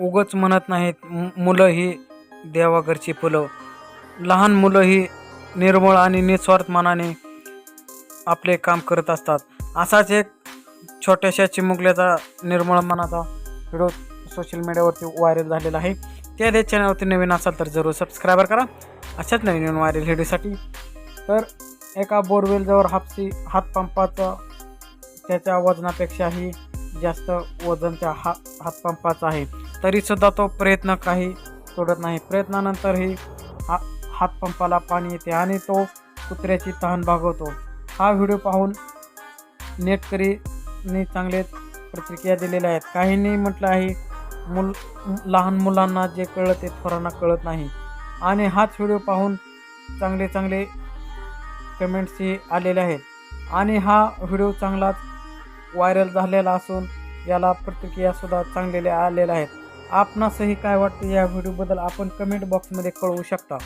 उगच म्हणत नाहीत मु- मुलं ही देवाघरची फुलं. लहान मुलं ही निर्मळ आणि निस्वार्थ मनाने आपले काम करत असतात. असाच एक छोट्याशा चिमुकल्याचा निर्मळ मनाचा व्हिडिओ सोशल मीडियावरती व्हायरल झालेला आहे. त्या त्या चॅनलवरती नवीन असाल तर जरूर सबस्क्रायबर करा. अशाच नवीन नवीन व्हायरल व्हिडिओसाठी तर एका बोरवेलजवळ हापसी हातपंपाचा त्याच्या वजनापेक्षाही जास्त वजन त्या हा हातपंपाचं आहे. तरीसुद्धा तो प्रयत्न काही सोडत नाही. प्रयत्नानंतरही हा हातपंपाला पाणी येते आणि तो कुत्र्याची तहान भागवतो. हा व्हिडिओ पाहून नेटकरीने चांगले प्रतिक्रिया दिलेल्या आहेत. काहींनी म्हटलं आहे मुल लहान मुलांना जे कळलं ते थोरांना कळत नाही. आणि हाच व्हिडिओ पाहून चांगले चांगले कमेंट्सही आलेले आहेत. आणि हा व्हिडिओ चांगलाच व्हायरल झालेला असून याला प्रतिक्रियासुद्धा चांगलेल्या आलेल्या आहेत. आपणासही काय वाटतं या व्हिडिओबद्दल आपण कमेंट बॉक्समध्ये कळवू शकता.